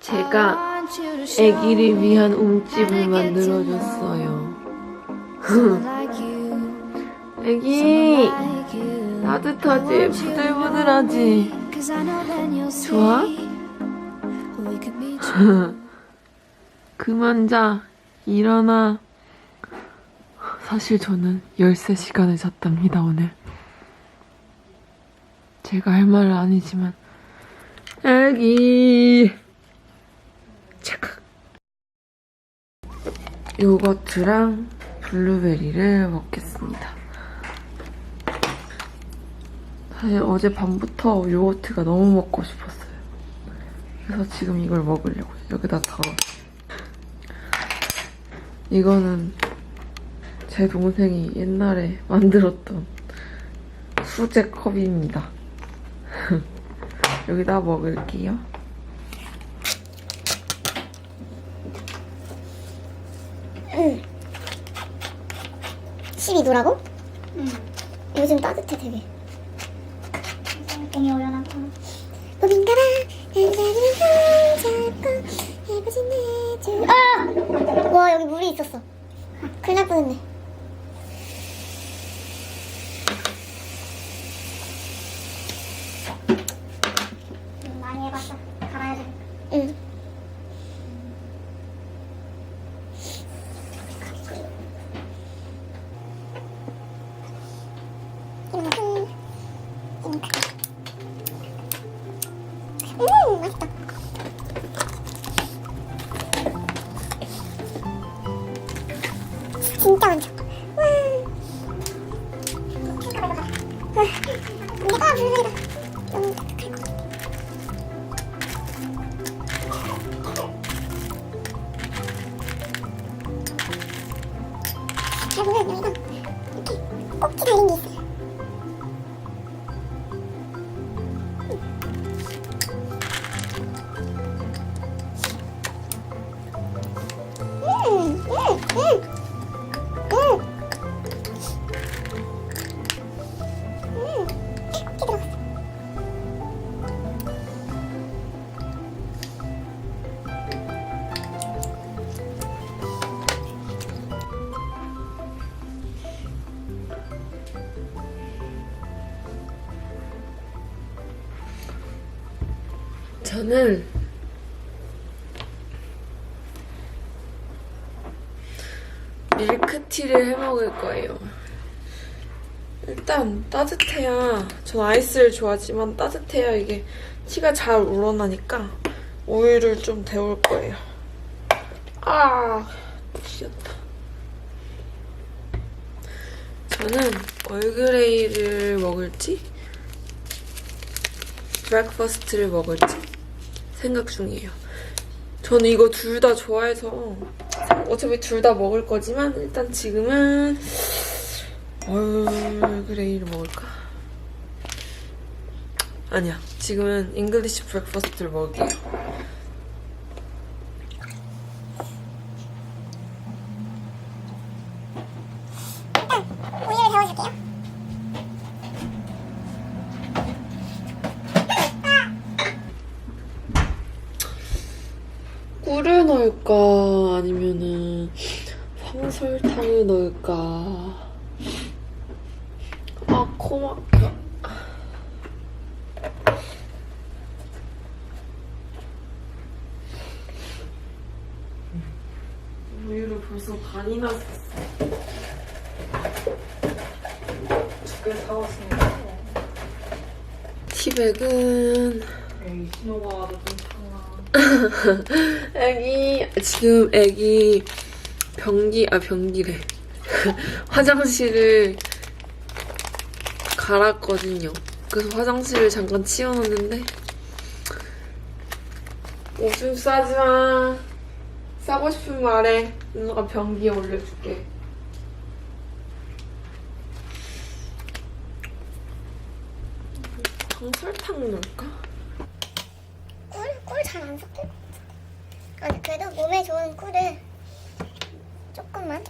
제가 아기를 위한 움집을 만들어줬어요. 아기 따뜻하지? 부들부들하지? 좋아? 그만 자. 일어나. 사실 저는 13시간을 잤답니다, 오늘. 제가 할 말은 아니지만. 애기. 착각. 요거트랑 블루베리를 먹겠습니다. 사실 어제 밤부터 요거트가 너무 먹고 싶었어요. 그래서 지금 이걸 먹으려고요. 여기다 덜어. 이거는 제 동생이 옛날에 만들었던 수제 컵입니다. 여기다 먹을게요. 12도라고? 응. 요즘 따뜻해 되게. 올려놨고 잡고 예쁘신 내주 아! 와 여기 물이 있었어 큰일 날 뻔했네 음, 많이 해봤어 갈아야 돼 응 음, 맛있다. 진짜 많죠. 와. 와, 블루베리가 너무 tak할 것 같아. 잘 보면 여기가 이렇게 꼭지 달린 게 있어요. 저는 밀크티를 해 먹을 거예요. 일단 따뜻해야 전 아이스를 좋아하지만 따뜻해야 이게 티가 잘 우러나니까 우유를 좀 데울 거예요. 아, 튀었다. 저는 얼그레이를 먹을지 브렉퍼스트를 먹을지 생각 중이에요. 저는 이거 둘 다 좋아해서 어차피 둘 다 먹을 거지만 일단 지금은 얼그레이를 먹을까? 아니야. 지금은 잉글리시 브렉퍼스트를 먹을게요. 일단 우유를 데워줄게요. 꿀을 넣을까? 아니면은 황 설탕을 넣을까? 아, 코 막혀. 우유를 벌써 반이나 샀어. 두개 사왔습니다. 티백은 에이 신호가 와도 좀 타나 애기 지금 애기 변기 아 변기래 화장실을 갈았거든요. 그래서 화장실을 잠깐 치워놨는데 오줌 싸지 마. 싸고 싶은 말에 누나가 변기에 올려줄게. 방설탕 넣을까? 꿀? 꿀 잘안 같아. 아니, 그래도 몸에 좋은 꿀을 조금만.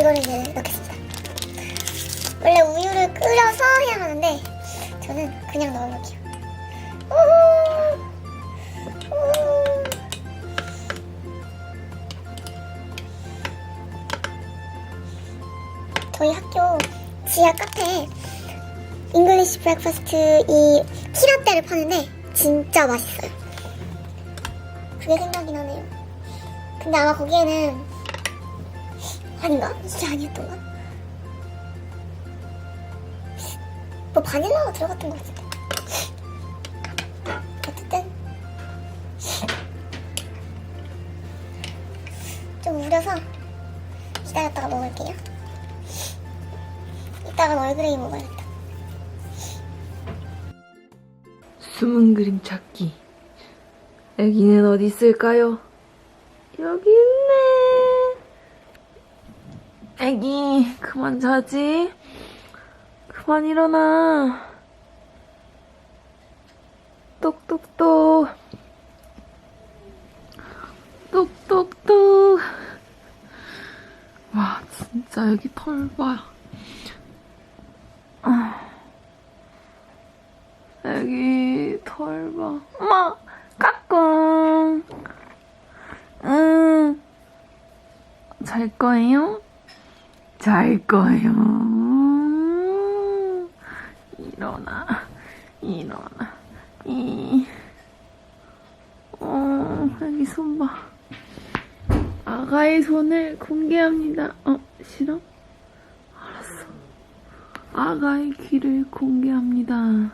이거를 이제 넣겠습니다. 원래 우유를 끓여서 해야 하는데 저는 그냥! 우후! 저희 학교 지하 카페에 잉글리시 브렉퍼스트 이 티라떼를 파는데 진짜 맛있어요. 그게 생각이 나네요. 근데 아마 거기에는 아닌가? 이게 아니었던가? 뭐 바닐라가 들어갔던 것 같은데. 어쨌든 좀 우려서 기다렸다가 먹을게요. 이따가 얼그레이 먹어야겠다. 숨은 그림 찾기. 애기는 어디 있을까요? 여기 있네. 애기, 그만 자지. 그만 일어나. 똑똑똑. 똑똑똑. 와, 진짜 애기 털 봐. 아. 애기 털 봐. 엄마, 까꿍. 응. 잘 거예요? 잘 거예요. 일어나, 일어나. 이. 어, 애기 손 봐. 아가의 손을 공개합니다. 어, 싫어? 알았어. 아가의 귀를 공개합니다.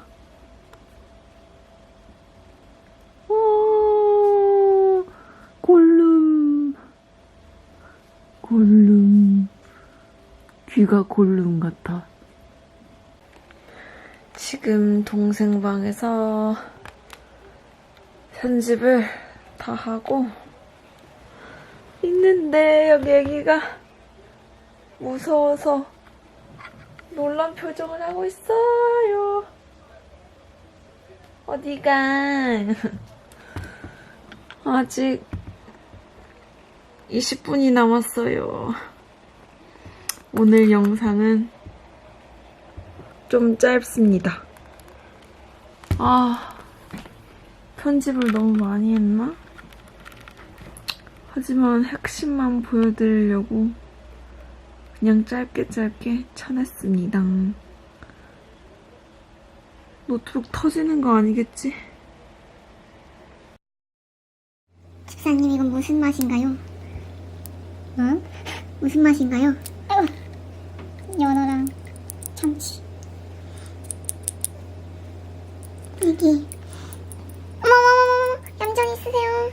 오, 골룸. 골룸. 귀가 골룸 같아. 지금 동생 방에서 편집을 다 하고 있는데 여기 애기가 무서워서 놀란 표정을 하고 있어요. 어디가? 아직 20분이 남았어요. 오늘 영상은 좀 짧습니다. 아, 편집을 너무 많이 했나? 하지만 핵심만 보여드리려고 그냥 짧게 짧게 쳐냈습니다. 노트북 터지는 거 아니겠지? 집사님 이건 무슨 맛인가요? 응? 무슨 맛인가요? 아이고, 연어랑 참치. 여기. 어머머머머, 얌전히 있으세요.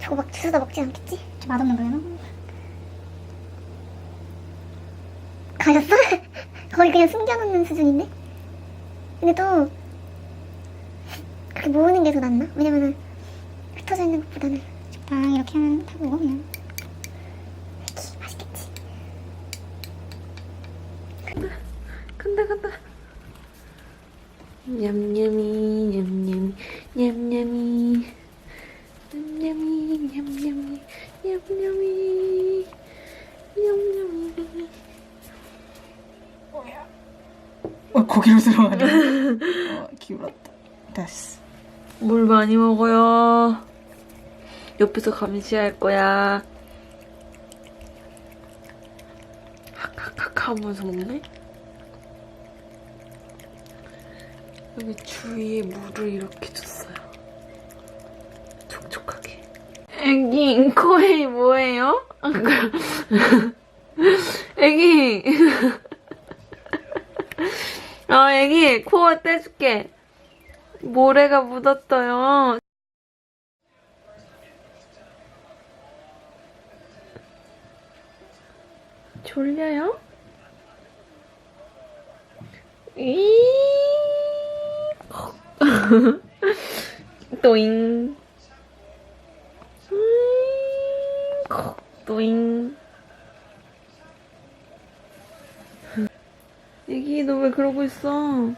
저거 막 주워다 먹지 않겠지? 저 맛없는 거야, 너? 가렸어? 거의 그냥 숨겨놓는 수준인데? 근데 또 그렇게 모으는 게 더 낫나? 왜냐면은 흩어져 있는 것보다는 적당히 이렇게 하면 다 먹어 그냥 이렇게 맛있겠지 간다 간다 냠냠이 냠냠이 냠냠이. 냠냠이 냠냠이 냠냠이. 냠냠이. 어, 고기로 들어가네. 어, 기울었다. 됐어. 물 많이 먹어요. 옆에서 감시할 거야. 학학학 하면서 먹네 여기 주위에 물을 이렇게 줬어요. 촉촉하게. 애기 코에 뭐예요? 애기. 어 애기 코어 떼줄게. 모래가 묻었어요. 졸려요? 이 또잉. 으이. 또잉. 애기, 너 왜 그러고 있어?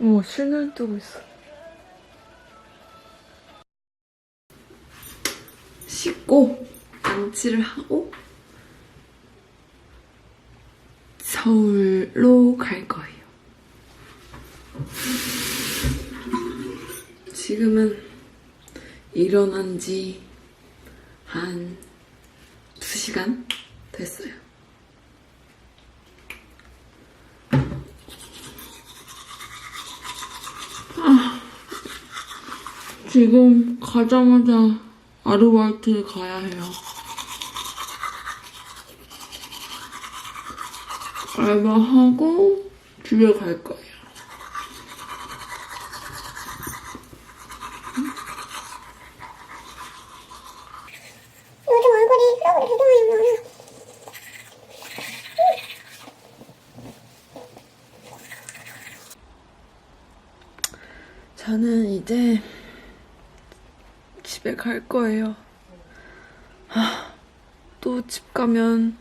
어머, 실눈 뜨고 있어. 씻고, 양치를 하고, 서울로 갈 거예요. 지금은 일어난 지 한 2시간 됐어요. 아, 지금 가자마자 아르바이트 가야 해요. 알바하고 집에 갈 거예요. 요즘 얼굴이 너무 부동해요. 저는 이제 집에 갈 거예요. 또집 가면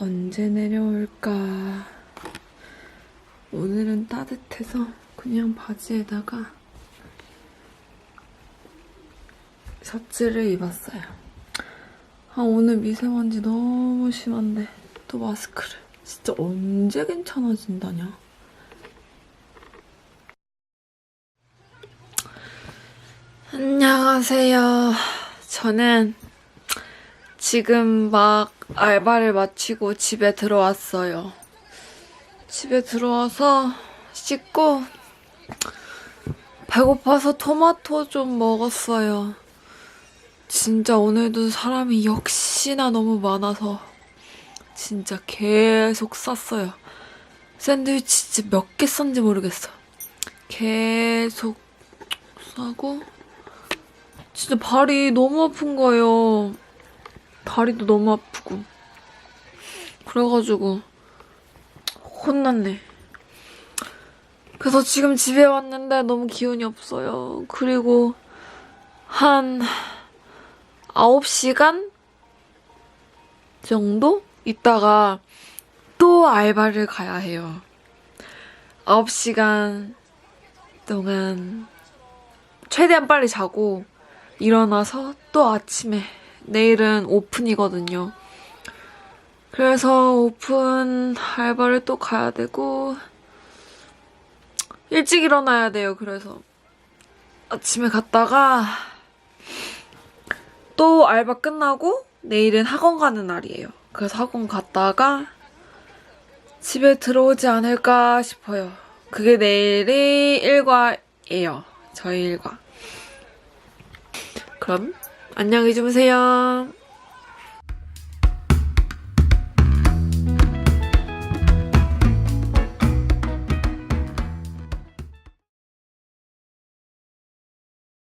언제 내려올까. 오늘은 따뜻해서 그냥 바지에다가 셔츠를 입었어요. 아, 오늘 미세먼지 너무 심한데 또 마스크를. 진짜 언제 괜찮아진다냐? 안녕하세요. 저는 지금 막 알바를 마치고 집에 들어왔어요. 집에 들어와서 씻고 배고파서 토마토 좀 먹었어요. 진짜 오늘도 사람이 역시나 너무 많아서 진짜 계속 쌌어요. 샌드위치 진짜 몇개 싼지 모르겠어. 계속 싸고 진짜 발이 너무 아픈 거예요. 다리도 너무 아프고. 그래가지고, 혼났네. 그래서 지금 집에 왔는데 너무 기운이 없어요. 그리고, 한, 9시간 정도? 있다가 또 알바를 가야 해요. 9시간 동안 최대한 빨리 자고, 일어나서 또 아침에 내일은 오픈이거든요. 그래서 오픈 알바를 또 가야 되고 일찍 일어나야 돼요. 그래서 아침에 갔다가 또 알바 끝나고 내일은 학원 가는 날이에요. 그래서 학원 갔다가 집에 들어오지 않을까 싶어요. 그게 내일이 일과예요. 저희 일과. 그럼 안녕히 주무세요.